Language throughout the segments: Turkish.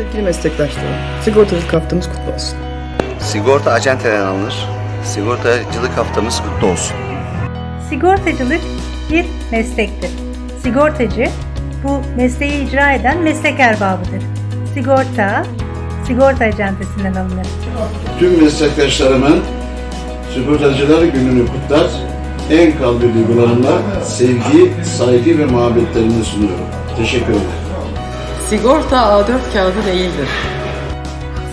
Sevgili meslektaşlarım, sigortacılık haftamız kutlu olsun. Sigorta acenteden alınır. Sigortacılık haftamız kutlu olsun. Sigortacılık bir meslektir. Sigortacı bu mesleği icra eden meslek erbabıdır. Sigorta, sigorta acentesinden alınır. Tüm meslektaşlarımın sigortacılar gününü kutlar. En kalbi duygularımla sevgi, saygı ve muhabbetlerimi sunuyorum. Teşekkür ederim. Sigorta A4 kağıdı değildir.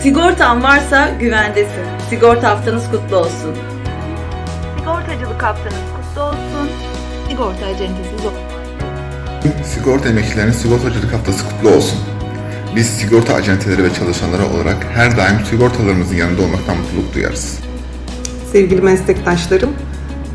Sigortan varsa güvendesin. Sigorta haftanız kutlu olsun. Sigortacılık haftanız kutlu olsun. Sigorta acentesi zor. Sigorta emekçilerinin sigortacılık haftası kutlu olsun. Biz sigorta acenteleri ve çalışanları olarak her daim sigortalarımızın yanında olmaktan mutluluk duyarız. Sevgili meslektaşlarım,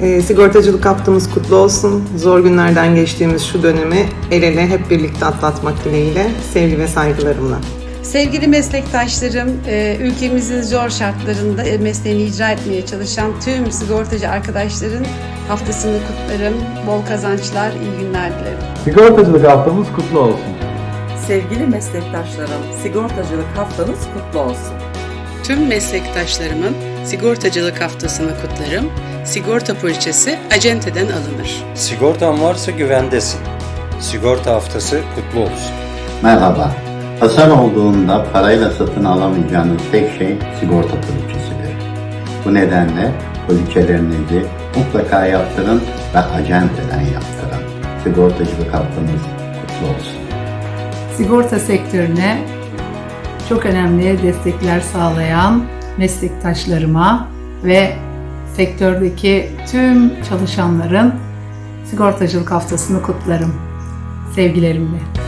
e, sigortacılık haftamız kutlu olsun. Zor günlerden geçtiğimiz şu dönemi el ele hep birlikte atlatmak dileğiyle sevgi ve saygılarımla. Sevgili meslektaşlarım, e, ülkemizin zor şartlarında e, mesleğini icra etmeye çalışan tüm sigortacı arkadaşların haftasını kutlarım. Bol kazançlar, iyi günler dilerim. Sigortacılık haftamız kutlu olsun. Sevgili meslektaşlarım, sigortacılık haftanız kutlu olsun. Tüm meslektaşlarımın sigortacılık haftasını kutlarım. Sigorta poliçesi acenteden alınır. Sigortan varsa güvendesin. Sigorta haftası kutlu olsun. Merhaba. Hasar olduğunda parayla satın alamayacağınız tek şey sigorta poliçesidir. Bu nedenle poliçelerinizi mutlaka yaptırın ve acenteden yaptırın. Sigortacılık haftanız kutlu olsun. Sigorta sektörüne çok önemli destekler sağlayan meslektaşlarıma ve sektördeki tüm çalışanların sigortacılık haftasını kutlarım. Sevgilerimle.